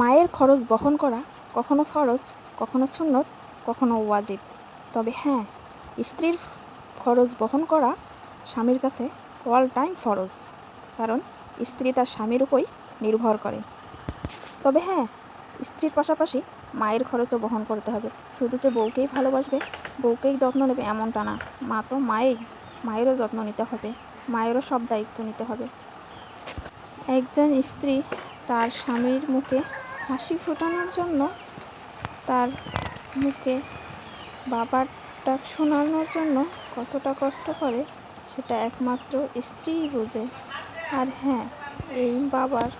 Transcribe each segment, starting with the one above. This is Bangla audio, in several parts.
মায়ের খরচ বহন করা, কখনো ফরজ, কখনো সুন্নত, কখনো ওয়াজিব। তবে হ্যাঁ স্ত্রীর খরচ বহন করা স্বামীর কাছে অল টাইম ফরজ, কারণ স্ত্রী তার স্বামীর উপরই নির্ভর করে। তবে হ্যাঁ স্ত্রীর পাশাপাশি মায়ের খরচও বহন করতে হবে। শুধু যে বউকেই ভালোবাসবে, বউকেই যত্ন নেবে এমনটা না। মা তো মায়েই, মায়েরও যত্ন নিতে হবে, মায়েরও সব দায়িত্ব নিতে হবে। একজন স্ত্রী তার স্বামীর মুখে হাসি ফোটানোর জন্য তার মুখে বাবার ডাক শোনানোর জন্য কতটা কষ্ট করে সেটা একমাত্র স্ত্রীই বোঝে। আর হ্যাঁ এই বাবার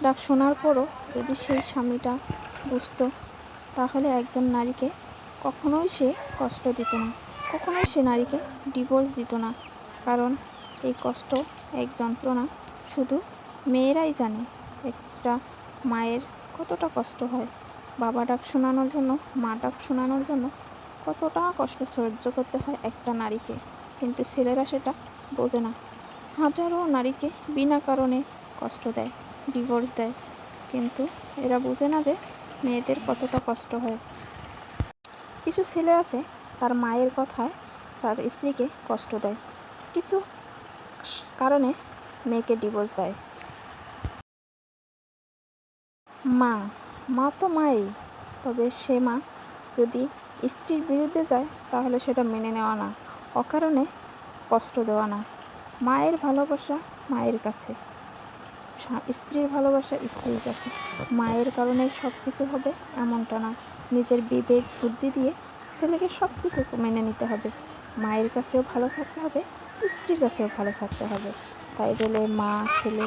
ডাক শোনার পরও যদি সেই স্বামীটা বুঝত, তাহলে একজন নারীকে কখনোই সে কষ্ট দিত না। কখনোই সে নারীকে ডিভোর্স দিত না। কারণ এই কষ্ট এক যন্ত্রণা শুধু মেয়েরাই জানে। একটা মায়ের কতটা কষ্ট হয়? বাবা ডাক শোনানোর জন্য, মা ডাক শোনানোর জন্য কতটা কষ্ট সহ্য করতে হয় একটা নারীকে? কিন্তু ছেলেরা সেটা বোঝে না। হাজারো নারীকে বিনা কারণে কষ্ট দেয় ডিভোর্স দেয়। কিন্তু এরা বোঝে না যে মেয়েদের কতটা কষ্ট হয়। কিছু ছেলে আছে, তার মায়ের কথায় তার স্ত্রীকে কষ্ট দেয়। কিছু কারণে মেয়েকে ডিভোর্স দেয়। মা মা তো মাই তবে সে মা যদি স্ত্রীর বিরুদ্ধে যায়, তাহলে সেটা মেনে নেওয়া না, অকারণে কষ্ট দেওয়া না। মায়ের ভালোবাসা মায়ের কাছে। স্ত্রীর ভালোবাসা স্ত্রীর কাছে। মায়ের কারণে সব কিছু হবে এমনটা না। নিজের বিবেক, বুদ্ধি দিয়ে ছেলেকে সব কিছু মেনে নিতে হবে। মায়ের কাছেও ভালো থাকতে হবে, স্ত্রীর কাছেও ভালো থাকতে হবে। তাই বলে মা, ছেলে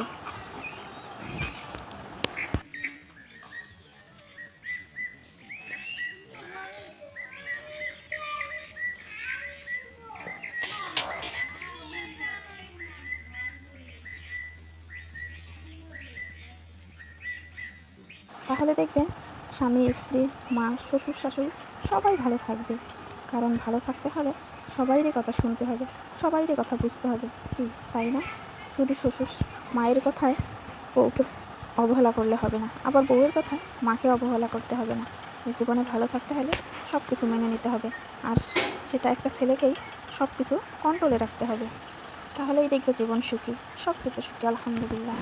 তাহলে দেখবেন স্বামী, স্ত্রী, মা, শ্বশুর, শাশুড়ি সবাই ভালো থাকবে। কারণ ভালো থাকতে হলে সবাইরই কথা শুনতে হবে সবাইরই কথা বুঝতে হবে। কি, তাই না? শুধু শ্বশুর মায়ের কথায় বউকে অবহেলা করলে হবে না। আবার বউয়ের কথায় মাকে অবহেলা করতে হবে না। জীবনে ভালো থাকতে হলে সব কিছু মেনে নিতে হবে। আর সেটা একটা ছেলেকেই সব কিছু কন্ট্রোলে রাখতে হবে। তাহলেই দেখবে জীবন সুখী, সব কিছু সুখী, আলহামদুলিল্লাহ।